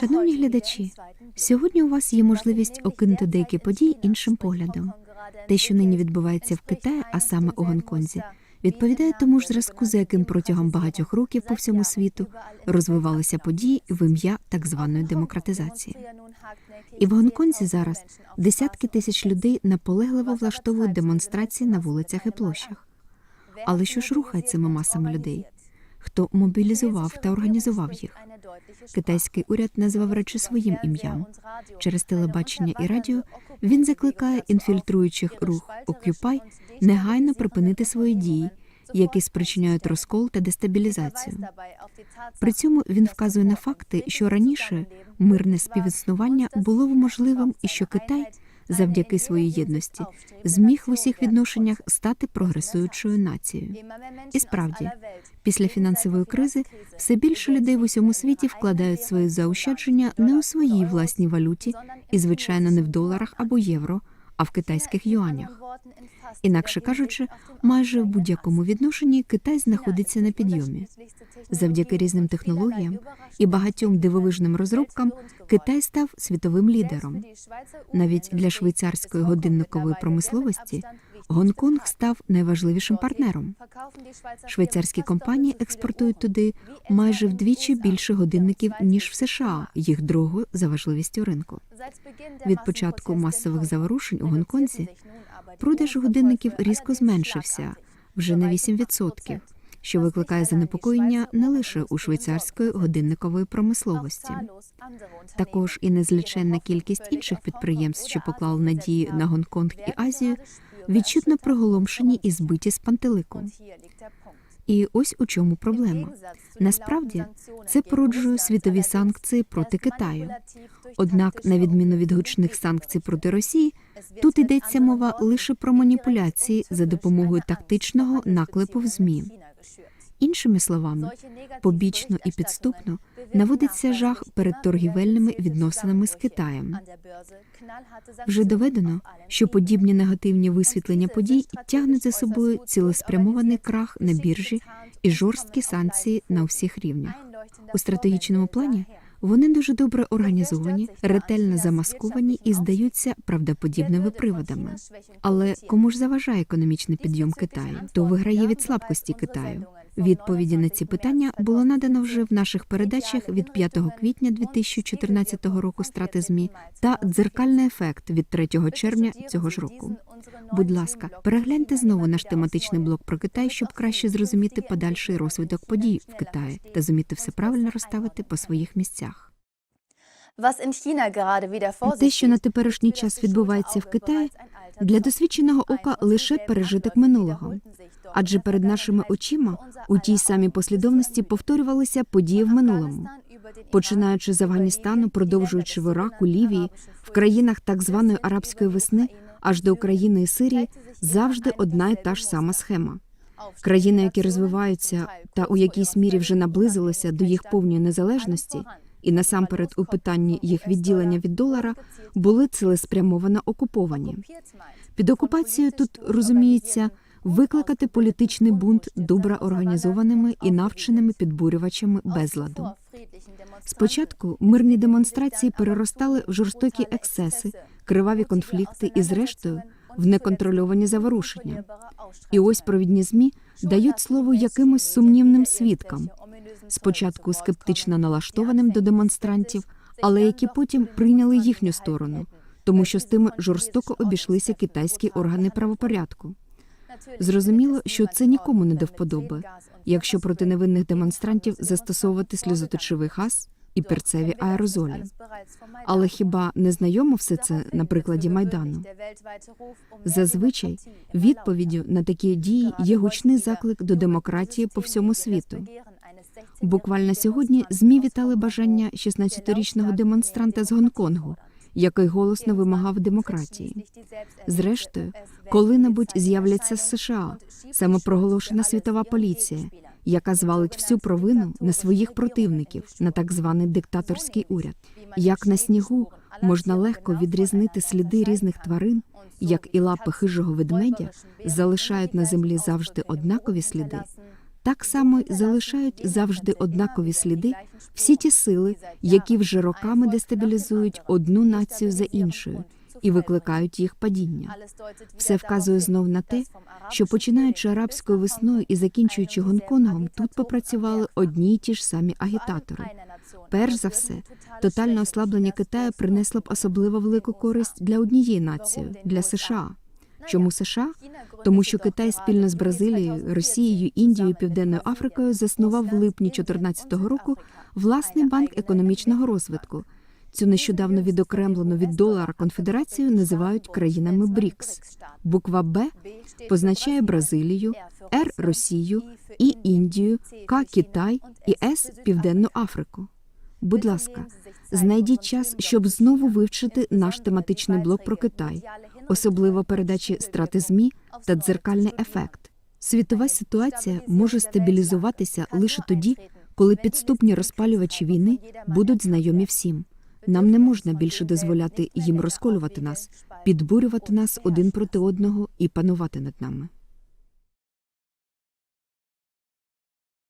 Шановні глядачі, сьогодні у вас є можливість окинути деякі події іншим поглядом. Те, що нині відбувається в Китаї, а саме у Гонконзі, відповідає тому ж зразку, за яким протягом багатьох років по всьому світу розвивалися події в ім'я так званої демократизації. І в Гонконзі зараз десятки тисяч людей наполегливо влаштовують демонстрації на вулицях і площах. Але що ж рухає цими масами людей? Хто мобілізував та організував їх? Китайський уряд назвав речі своїм ім'ям. Через телебачення і радіо він закликає інфільтруючих рух Occupy негайно припинити свої дії, які спричиняють розкол та дестабілізацію. При цьому він вказує на факти, що раніше мирне співіснування було можливим і що Китай, завдяки своїй єдності, зміг в усіх відношеннях стати прогресуючою нацією. І справді, після фінансової кризи все більше людей в усьому світі вкладають свої заощадження не у своїй власній валюті, і звичайно не в доларах або євро, а в китайських юанях. Інакше кажучи, майже в будь-якому відношенні Китай знаходиться на підйомі. Завдяки різним технологіям і багатьом дивовижним розробкам Китай став світовим лідером. Навіть для швейцарської годинникової промисловості Гонконг став найважливішим партнером. Швейцарські компанії експортують туди майже вдвічі більше годинників ніж в США, їх другого за важливістю ринку. Від початку масових заворушень у Гонконзі Продаж годинників різко зменшився вже на 8%, що викликає занепокоєння не лише у швейцарської годинникової промисловості. Також і незліченна кількість інших підприємств, що поклали надії на Гонконг і Азію, відчутно приголомшені і збиті з пантелику. І ось у чому проблема. Насправді це породжує світові санкції проти Китаю. Однак, на відміну від гучних санкцій проти Росії, тут йдеться мова лише про маніпуляції за допомогою тактичного наклепу в ЗМІ. Іншими словами, побічно і підступно наводиться жах перед торгівельними відносинами з Китаєм. Вже доведено, що подібні негативні висвітлення подій тягнуть за собою цілеспрямований крах на біржі і жорсткі санкції на всіх рівнях. У стратегічному плані вони дуже добре організовані, ретельно замасковані і здаються правдоподібними приводами. Але кому ж заважає економічний підйом Китаю? То виграє від слабкості Китаю. Відповіді на ці питання було надано вже в наших передачах від 5 квітня 2014 року страти змі та дзеркальний ефект від 3 червня цього ж року. Будь ласка, перегляньте знову наш тематичний блок про Китай, щоб краще зрозуміти подальший розвиток подій в Китаї та зуміти все правильно розставити по своїх місцях. Те, що на теперішній час відбувається в Китаї, для досвідченого ока лише пережиток минулого. Адже перед нашими очима у тій самій послідовності повторювалися події в минулому, починаючи з Афганістану, продовжуючи в Іраку, Лівії, в країнах так званої арабської весни, аж до України і Сирії, завжди одна і та ж сама схема. Країни, які розвиваються та у якійсь мірі вже наблизилися до їх повної незалежності, і насамперед у питанні їх відділення від долара, були цілеспрямовано окуповані. Під окупацією тут розуміється викликати політичний бунт добре організованими і навченими підбурювачами безладу. Спочатку мирні демонстрації переростали в жорстокі ексеси, криваві конфлікти і, зрештою, в неконтрольовані заворушення. І ось провідні змі дають слово якимось сумнівним свідкам, спочатку скептично налаштованим до демонстрантів, але які потім прийняли їхню сторону, тому що з тими жорстоко обійшлися китайські органи правопорядку. Зрозуміло, що це нікому не до вподоби, якщо проти невинних демонстрантів застосовувати сльозоточивий газ і перцеві аерозолі. Але хіба не знайомо все це на прикладі майдану? Зазвичай відповіддю на такі дії є гучний заклик до демократії по всьому світу. Буквально сьогодні змі вітали бажання 16-річного демонстранта з Гонконгу, який голосно вимагав демократії. Зрештою, коли-небудь з'являться США самопроголошена світова поліція, яка звалить всю провину на своїх противників, на так званий диктаторський уряд. Як на снігу можна легко відрізнити сліди різних тварин, як і лапи хижого ведмедя залишають на землі завжди однакові сліди. Так само залишають завжди однакові сліди всі ті сили, які вже роками дестабілізують одну націю за іншою і викликають їх падіння. Все вказує знов на те, що починаючи арабською весною і закінчуючи Гонконгом, тут попрацювали одні й ті ж самі агітатори. Перш за все, тотальне ослаблення Китаю принесло б особливо велику користь для однієї нації для США. Чому США? Тому що Китай спільно з Бразилією, Росією, Індією, Південною Африкою заснував в липні 2014 року власний банк економічного розвитку. Цю нещодавно відокремлену від долара конфедерацію називають країнами БРІКС. Буква Б позначає Бразилію, Р Росію, І Індію, К Китай і С Південну Африку. Будь ласка, знайдіть час, щоб знову вивчити наш тематичний блок про Китай, особливо передачі страти змі та дзеркальний ефект. Світова ситуація може стабілізуватися лише тоді, коли підступні розпалювачі війни будуть знайомі всім. Нам не можна більше дозволяти їм розколювати нас, підбурювати нас один проти одного і панувати над нами.